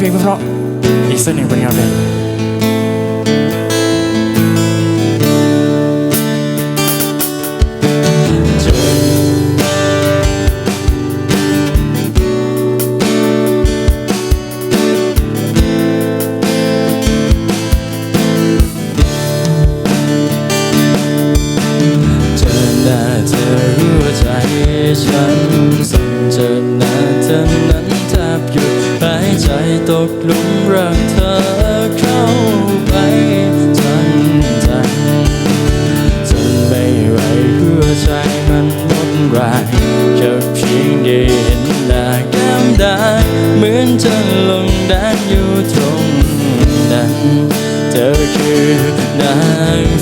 เพลงเพราะอีกสักหนึ่งผลงานเพลง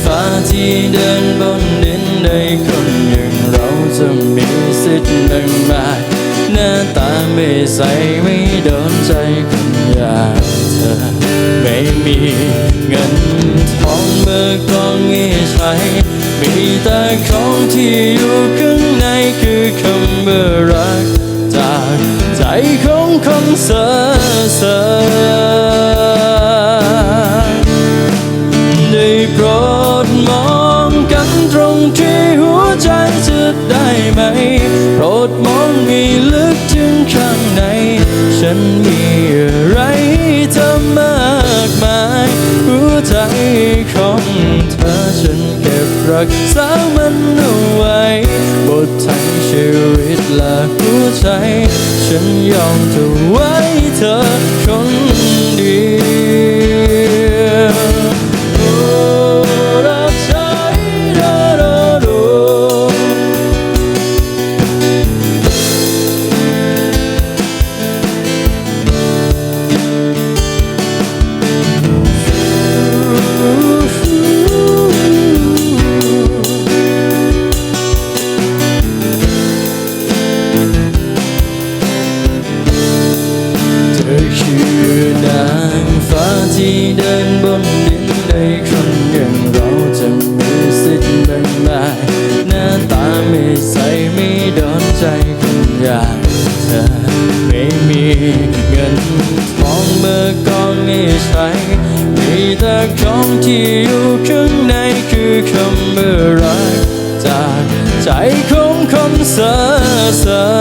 ฟ้าที่เดินบนดินได้คนอย่างเราจะมีสิทธิ์ดังมาหน้าตาไม่ใสไม่โดนใจคนอย่างเธอ ไม่มีเงินทองเมื่อก่องมีใช้มีแต่ของที่อยู่ข้างในคือคำว่ารักจากใจของคนเสอเสอ ที่หัวใจจะได้ไหม โปรดมองให้ลึกถึงข้างใน ฉันมีอะไรเธอมากมายหัวใจของเธอฉันเก็บรักษามันเอาไว้บททั้งชีวิตและหัวใจ ฉันยอมถวายเธอคน ที่เดินบนดินในคนอย่างเราจะมีสิทธิ์ดังได้หน้าตาไม่ใสไม่โดนใจคนอย่างเธอไม่มีเงินทองเมื่อกองให้ใช้มีแต่ของที่อยู่ข้างในคือคำว่ารักจากใจของคนเสอเสอ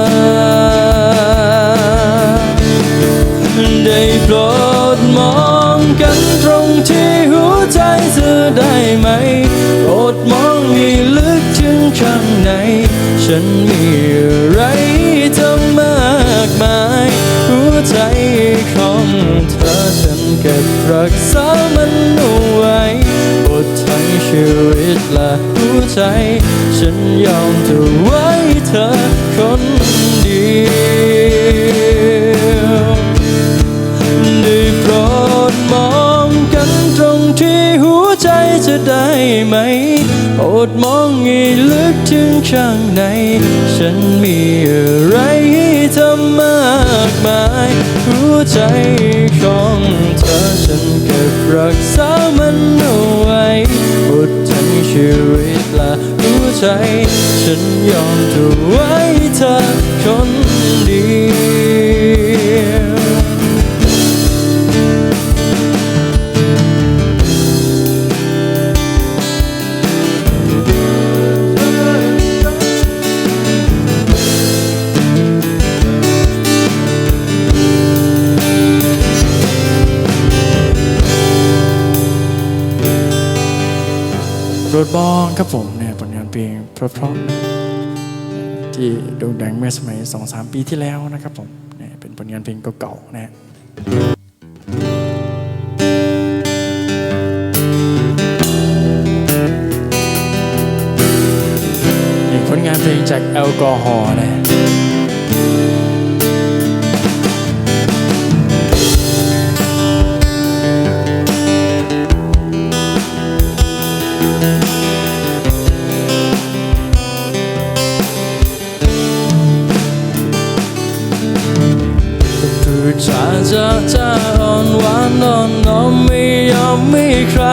ฉันมีอะไรให้เธอมากมาย หัวใจของเธอฉันเก็บรักษามันเอาไว้บททั้งชีวิตและหัวใจ ฉันยอมถวายเธอคนเดียวได้โปรดมองกันตรงที่หัวใจจะได้ไหมโปรดมองให้ลึก ถึงข้างใน ฉันมีอะไรให้ทำมากมายหัวใจของเธอฉันเก็บรักษามันเอาไว้หมดทั้งชีวิตและหัวใจ ฉันยอมถวายเธอคนเดียว บองครับผมเนี่ยผลงานเพลงเพราะๆนะที่โด่งดังเมื่อสมัย 2-3 ปีที่แล้วนะครับผมเนี่ยเป็นผลงานเพลงเก่าๆนะฮะผลงานเพลงจากแอลกอฮอล์นะ อ่อนน้อมไม่ยอมไม่ใคร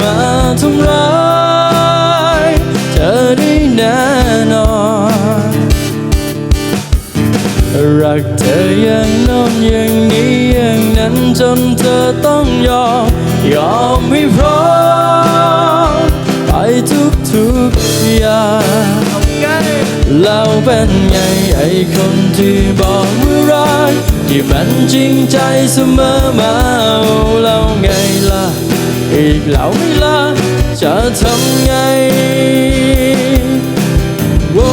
มาทำร้ายเธอได้แน่นอน รักเธออย่างน้นอย่างนี้อย่างนั้นจนเธอต้องยอม ยอมให้พร้อมไปทุกทุกอย่างเราเป็นไงไอคนที่บอกว่ารัก ที่มันจริงใจเสมอมาเราไงล่ะ อีกแล้วไม่ล่ะจะทำไงโอ้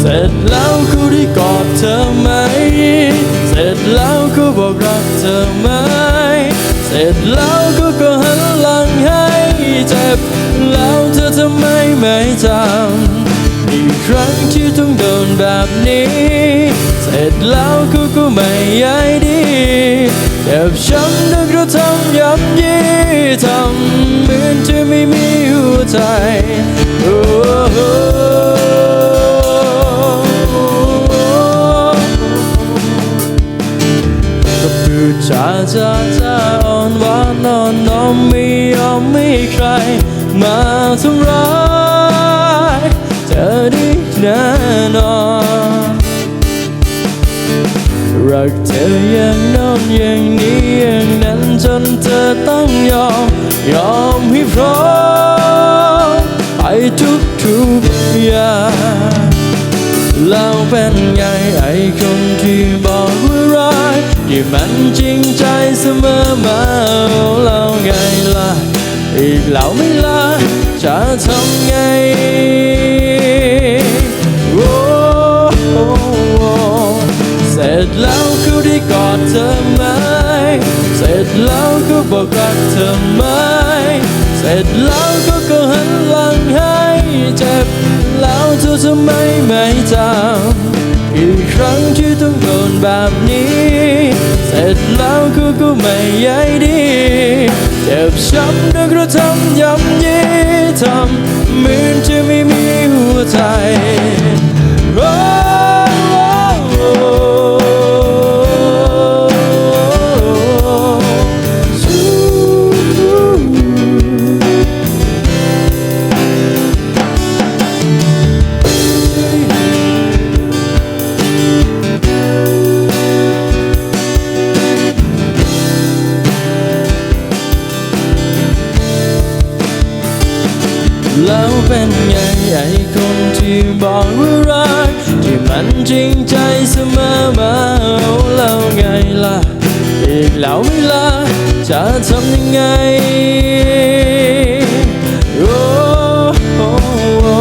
เสร็จแล้วกูได้กอดเธอไหม เสร็จแล้วกูบอกรักเธอไหม เสร็จแล้วกูก็หันหลังให้เจ็บ แล้วเธอทำไมไม่จำ กครั้งที่ต้องโดนแบบนี้ เสร็จแล้วกูก็ไม่ใยดีเจ็บช้ำนึกเราทำย้ำยีทำเหมือนจะไม่มีหัวใจโอ้โหก็พูดจาจาจาอ่อนหวานนอนน้อมไม่ยอมไม่ใคร มาทำร้าย ธอได้แน่นอนรักเธออย่างน้นอย่างนี้อย่างนั้นจนเธอต้องยอม ยอมให้พร้อมไปทุกทุกอย่างเราเป็นไงไอ้คนที่บอกว่ารักที่มันจริงใจเสมอมาเราไงล่ะอีกแล้วไม่ละจะทำ แล้วก็บอกรักเธอไหม เสร็จแล้วก็ก็หันหลังให้เจ็บ แล้วเธอทำไมไม่จำอีกครั้งที่ต้องโดนแบบนี้ เสร็จแล้วก็ก็ไม่ใยดี เจ็บช้ำนึกราทำย้ำยีทำเหมือนจะไม่มีหัวใจ จริงใจเสมอมาเอาแล้วไงล่ะ อีกแล้วไม่ล่ะจะทำยังไงโอ้โอ้โอ้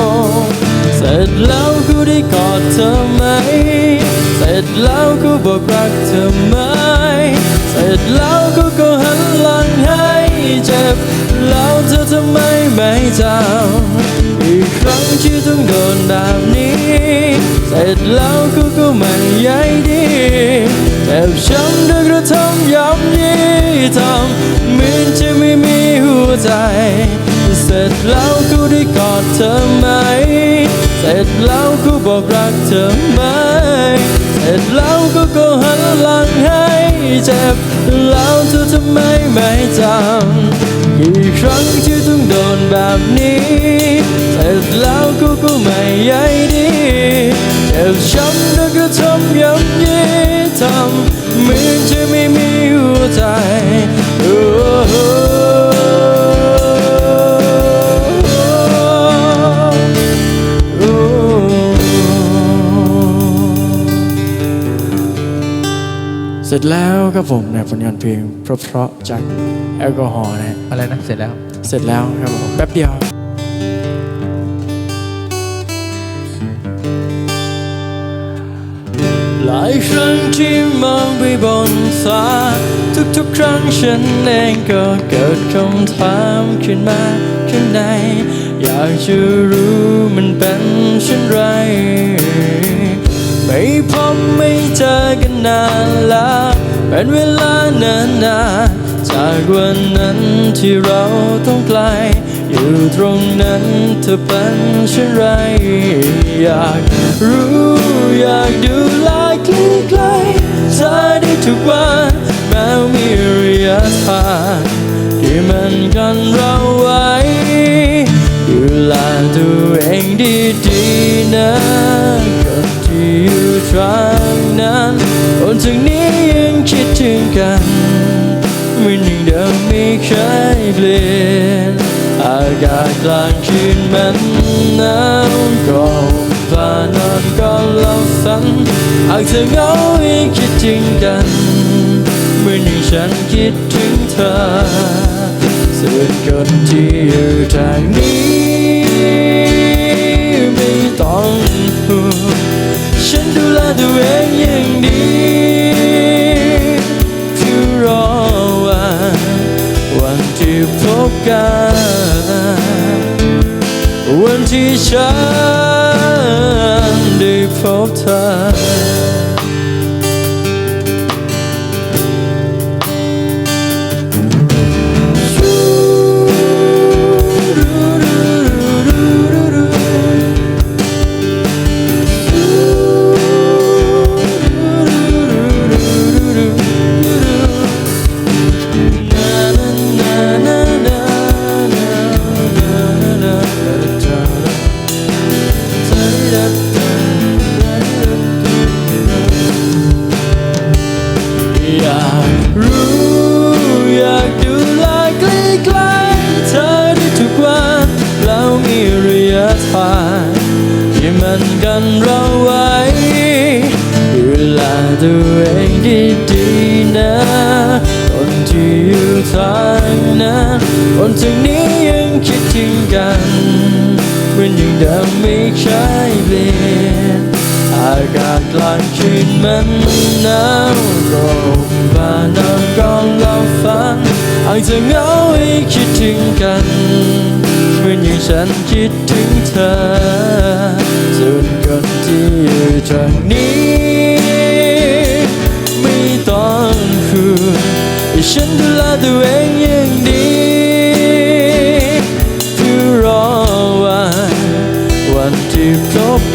เสร็จแล้วกูได้กอดเธอไหม เสร็จแล้วกูบอกรักเธอไหม เสร็จแล้วกูก็หันหลังให้เจ็บ แล้วเธอทำไมไม่จำอีกครั้งที่ต้องโดนแบบนี้ เสร็จแล้วกูก็ไม่ใยดีเจ็บช้ำด้วยกระทำย้ำยีทำเหมือนจะไม่มีหัวใจ เสร็จแล้วกูได้กอดเธอไหม เสร็จแล้วกูบอกรักเธอไหม เสร็จแล้วก็ก็หันหลังให้เจ็บแล้วเธอทำไมไม่จำกี่ครั้งที่ต้องโดนแบบนี้ เสร็จแล้วกูก็ไม่ใยดี เจ็บช้ำแล้วก็ทำย้ำยีทำเหมือนจะไม่มีหัวใจโอ้โหเสร็จแล้วครับผมในผลงานเพลงเพราะๆจากแอลกอฮอล์นะฮะอะไรนะ เสร็จแล้ว เสร็จแล้วครับผมแป๊บเดียว ลายครั้งที่มองไปบนฟ้า ทุกๆ ครั้งฉันเองก็เกิดคำถามขึ้นมาข้างใน อยากจะรู้มันเป็นเช่นไร ไม่พบไม่เจอกันนานแล้วเป็นเวลานานนานๆจากวันนั้นที่เราต้องไกล อยู่ตรงนั้นเธอเป็นเช่นไร อยากรู้อยากดูแล ใกลเธอได้ทุกวันแม้มีระยะทางที่มันกันเราไว้ดูแลตัวเองดีๆนะคนที่อยู่ตรงนั้นคนวันนี้ยังคิดถึงกันเหมือนย่างเดิมไม่เคยเปลี่ยนอากาศกลางคืนมันหนาวก็ผ่านอนก็หลับฝัน หากเธอเหงาให้คิดถึงกันเหมือนอย่งฉันคิดถึงเธอส่วนคนที่อยู่ทางนี้ ไม่ต้องห่วงฉันดูแลตัวเองอย่างดีคือรอวันวันที่พบกัน วันที่ฉันได้พบเธอ ดั่งเดิมไม่เคยเปลี่ยนอากาศกลางคืนมันหนาวก็บ้านนอนก่อนเราฝันหากจะเหงาให้คิดถึงกันเหมือนอย่างฉันคิดถึงเธอส่วนคนที่อยู่ทางนี้ ไม่ต้องห่วงฉันดูแลตัวเอง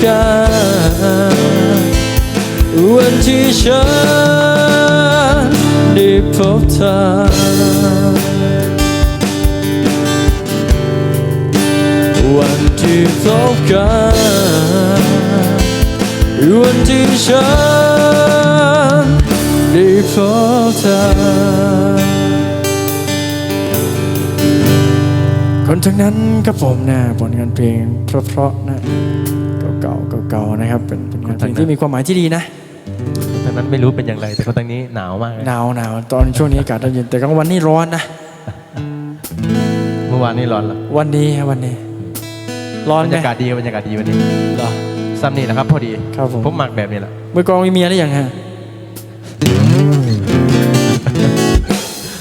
กันวันที่ฉันได้พบเธอวันที่พบกันวันที่ฉันได้พบเธอคนทั้งนั้นครับผมนะผลงานเพลงเพราะๆนะ เก่าๆเก่าๆนะครับ เป็นผลงานเพลงที่มีความหมายที่ดีนะทางนั้นไม่รู้เป็นอย่างไร แต่คนทางนี้หนาวมากเลยหนาวหนาวตอนช่วงนี้อากาศเย็นแต่กลางวันนี่ร้อนนะ เมื่อวานนี่ร้อนเหรอวันนี้ครับวันนี้ ร้อนบรไหรมยากาศดีบรรยากาศดีวันนี้เหรอ ซ้ำนี่แหละครับ พอดีครับผม ผมหมักแบบนี้แหละมือกลองมีเมียหรือยังฮะ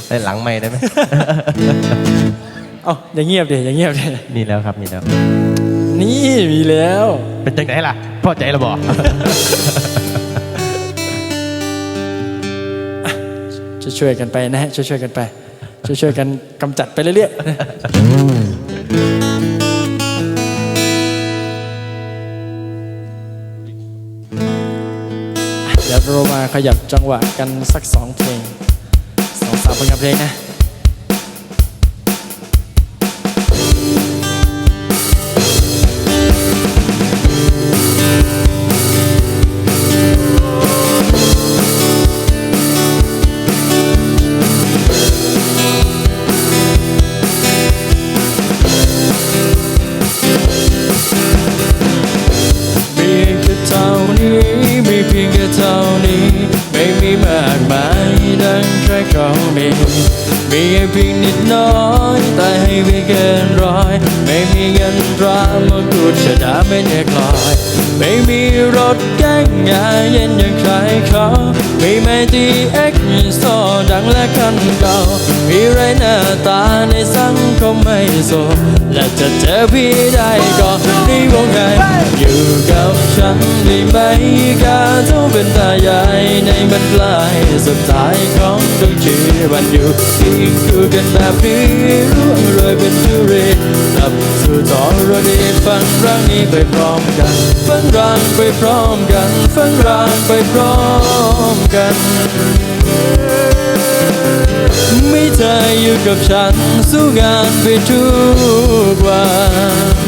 ได้หลังไม่ได้ไหม เอ้าอย่างเงียบดิอย่างเงียบดิมีแล้วครับมีแล้ว นี่มีแล้ว เป็นจังไหนล่ะพอใจแล้วบอก ช่วยๆกันไปนะฮะช่วยๆกันไป ช่วยๆกันกำจัดไปเรื่อยๆนะเดี๋ยวเรามาขยับจังหวะกันสักสองเพลงสองสามผลงานเพลงนะ มีแค่เพียงนิดน้อยแต่ให้ไม่เกินร้อย ไม่มีเงินตรามากูดชะดาไม่เนกลอย ไม่มีรถแก้งงาเย็นอย่างใครเขามีไม่ตีเอ็กซ์โซดังและคันเก่ามีไรหน้าตาในสังคมไม่โสดและจะเจอพี่ได้ก็รีบวงไงอยู่กับฉันได้ไหมกาเท่าเป็นต ในบรรปลายสุดท้ายของทุกชีวันอยู่ที่คือกันแบบนี้ร่วงเลยเป็นทุรศกลับสู่ทอรดีฟังรังนี้ไปพร้อมกัน ฟังรังไปพร้อมกัน ฟังรังไปพร้อมกันไม่เธออยู่กับฉัน สู้งานไปทุกวัน